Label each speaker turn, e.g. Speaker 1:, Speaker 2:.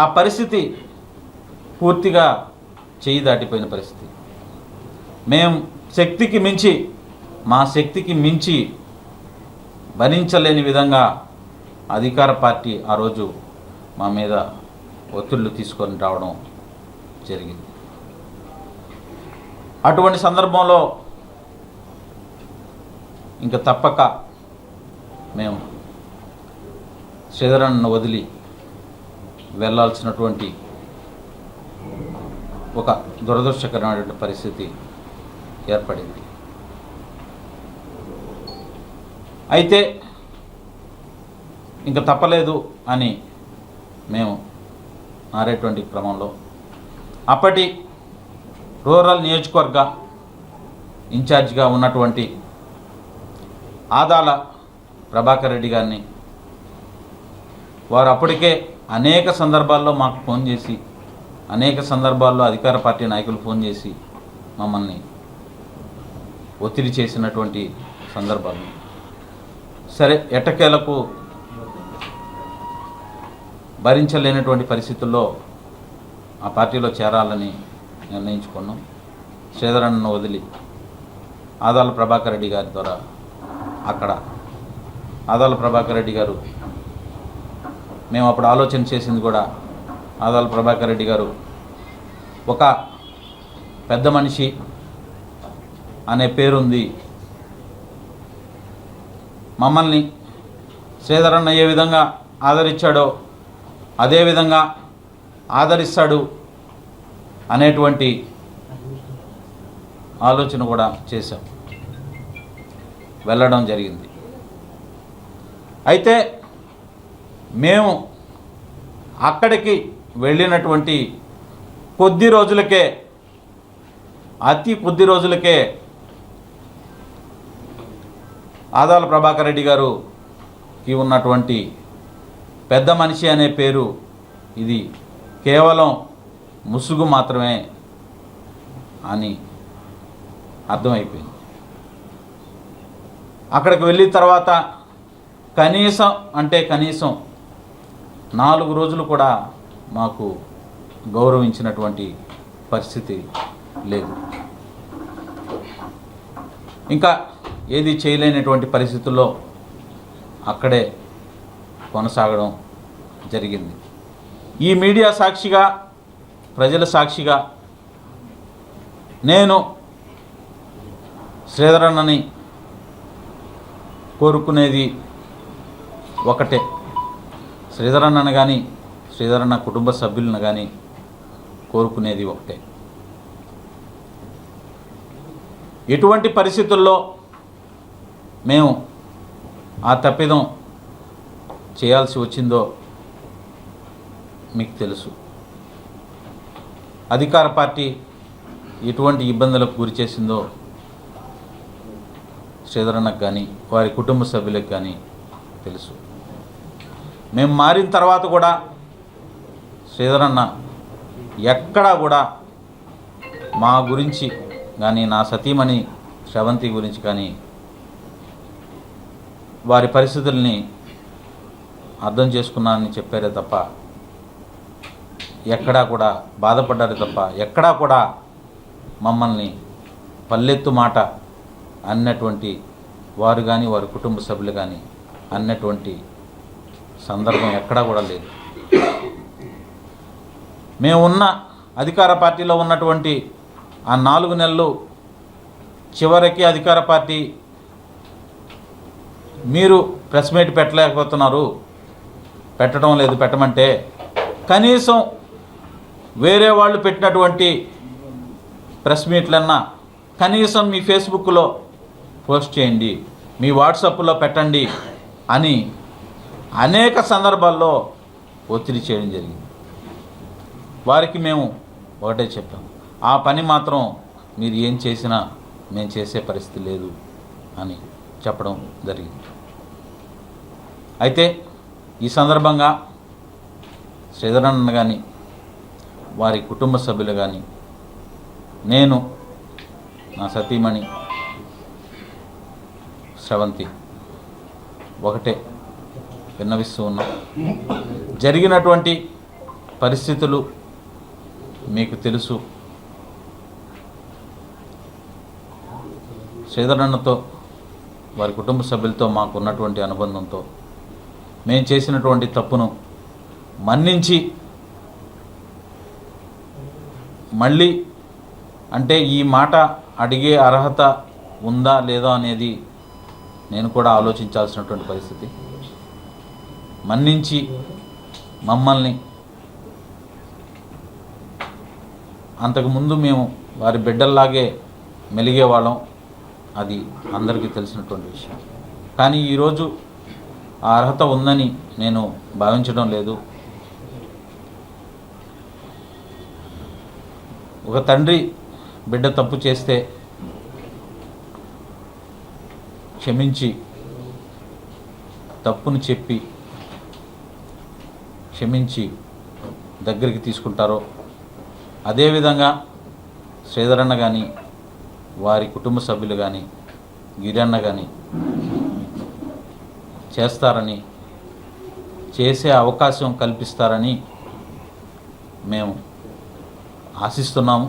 Speaker 1: ఆ పరిస్థితి పూర్తిగా చేయి దాటిపోయిన పరిస్థితి. మేము శక్తికి మించి మా శక్తికి మించి భరించలేని విధంగా అధికార పార్టీ ఆ రోజు మా మీద ఒత్తిళ్ళు తీసుకొని రావడం జరిగింది. అటువంటి సందర్భంలో ఇంకా తప్పక మేము శ్రీధరన్ను వదిలి వెళ్ళాల్సినటువంటి ఒక దురదృష్టకరమైనటువంటి పరిస్థితి ఏర్పడింది. అయితే ఇంకా తప్పలేదు అని మేము మారేటువంటి క్రమంలో అప్పటి రూరల్ నియోజకవర్గ ఇన్ఛార్జిగా ఉన్నటువంటి ఆదాల ప్రభాకర్ రెడ్డి గారిని వారు అప్పటికే అనేక సందర్భాల్లో మాకు ఫోన్ చేసి అనేక సందర్భాల్లో అధికార పార్టీ నాయకులు ఫోన్ చేసి మమ్మల్ని ఒత్తిడి చేసినటువంటి సందర్భాలు. సరే ఎట్టకేలకు భరించలేనటువంటి పరిస్థితుల్లో ఆ పార్టీలో చేరాలని నిర్ణయించుకున్నాం. శ్రీధరన్నను వదిలి ఆదాల ప్రభాకర్ రెడ్డి గారి ద్వారా అక్కడ ఆదాల ప్రభాకర్ రెడ్డి గారు మేము అప్పుడు ఆలోచన చేసింది కూడా ఆదాల ప్రభాకర్ రెడ్డి గారు. ఒక పెద్ద మనిషి అనే పేరుంది. మమ్మల్ని శ్రీధరన్న ఏ విధంగా ఆదరించాడో అదేవిధంగా ఆదరిస్తాడు అనేటువంటి ఆలోచన కూడా చేశాం. వెళ్ళడం జరిగింది. అయితే మేము అక్కడికి వెళ్ళినటువంటి కొద్ది రోజులకే అతి కొద్ది రోజులకే ఆదాల ప్రభాకర్ రెడ్డి గారుకి ఉన్నటువంటి పెద్ద మనిషి అనే పేరు ఇది కేవలం ముసుగు మాత్రమే అని అర్థమైపోయింది. అక్కడికి వెళ్ళిన తర్వాత కనీసం అంటే కనీసం నాలుగు రోజులు కూడా మాకు గౌరవించినటువంటి పరిస్థితి లేదు. ఇంకా ఏది చేయలేనటువంటి పరిస్థితుల్లో అక్కడే కొనసాగడం జరిగింది. ఈ మీడియా సాక్షిగా ప్రజల సాక్షిగా నేను శ్రీధరన్నని కోరుకునేది ఒకటే. శ్రీధరన్నను కానీ శ్రీధరన్న కుటుంబ సభ్యులను కానీ కోరుకునేది ఒకటే. ఎటువంటి పరిస్థితుల్లో మేము ఆ తప్పిదం చేయాల్సి వచ్చిందో మీకు తెలుసు. అధికార పార్టీ ఎటువంటి ఇబ్బందులకు గురి చేసిందో శ్రీధరన్నకు కానీ వారి కుటుంబ సభ్యులకు కానీ తెలుసు. మేము మారిన తర్వాత కూడా శ్రీధరన్న ఎక్కడా కూడా మా గురించి కానీ నా సతీమణి శ్రవంతి గురించి కానీ వారి పరిస్థితుల్ని అర్థం చేసుకున్నానని చెప్పారే తప్ప ఎక్కడా కూడా బాధపడ్డారు తప్ప ఎక్కడా కూడా మమ్మల్ని పల్లెత్తు మాట అన్నటువంటి వారు కానీ వారి కుటుంబ సభ్యులు కానీ అన్నటువంటి సందర్భం ఎక్కడా కూడా లేదు. మేము ఉన్న అధికార పార్టీలో ఉన్నటువంటి ఆ నాలుగు నెలలు చివరికి అధికార పార్టీ మీరు ప్రెస్ మీట్ పెట్టలేకపోతున్నారు. పెట్టడం లేదు పెట్టమంటే కనీసం వేరే వాళ్ళు పెట్టినటువంటి ప్రెస్ మీట్లన్నా కనీసం మీ ఫేస్బుక్లో పోస్ట్ చేయండి మీ వాట్సాప్లో పెట్టండి అని అనేక సందర్భాల్లో ఒత్తిడి చేయడం జరిగింది. వారికి మేము ఒకటే చెప్పాం ఆ పని మాత్రం మీరు ఏం చేసినా మేము చేసే పరిస్థితి లేదు అని చెప్పడం జరిగింది. అయితే ఈ సందర్భంగా శ్రీధరన్న కానీ వారి కుటుంబ సభ్యులు కానీ నేను నా సతీమణి శ్రవంతి ఒకటే విన్నవిస్తూ ఉన్నాం. జరిగినటువంటి పరిస్థితులు మీకు తెలుసు. శ్రీధరన్నతో వారి కుటుంబ సభ్యులతో మాకు ఉన్నటువంటి అనుబంధంతో మేము చేసినటువంటి తప్పును మన్నించి మళ్ళీ అంటే ఈ మాట అడిగే అర్హత ఉందా లేదా అనేది నేను కూడా ఆలోచించాల్సినటువంటి పరిస్థితి. మన్నించి మమ్మల్ని అంతకుముందు మేము వారి బిడ్డల్లాగే మెలిగేవాళ్ళం. అది అందరికీ తెలిసినటువంటి విషయం. కానీ ఈరోజు ఆ అర్హత ఉందని నేను భావించడం లేదు. ఒక తండ్రి బిడ్డ తప్పు చేస్తే క్షమించి తప్పును చెప్పి క్షమించి దగ్గరికి తీసుకుంటారో. అదేవిధంగా శ్రీధరన్న కానీ వారి కుటుంబ సభ్యులు కానీ గిరన్న కానీ చేస్తారని చేసే అవకాశం కల్పిస్తారని మేము ఆశిస్తున్నాము.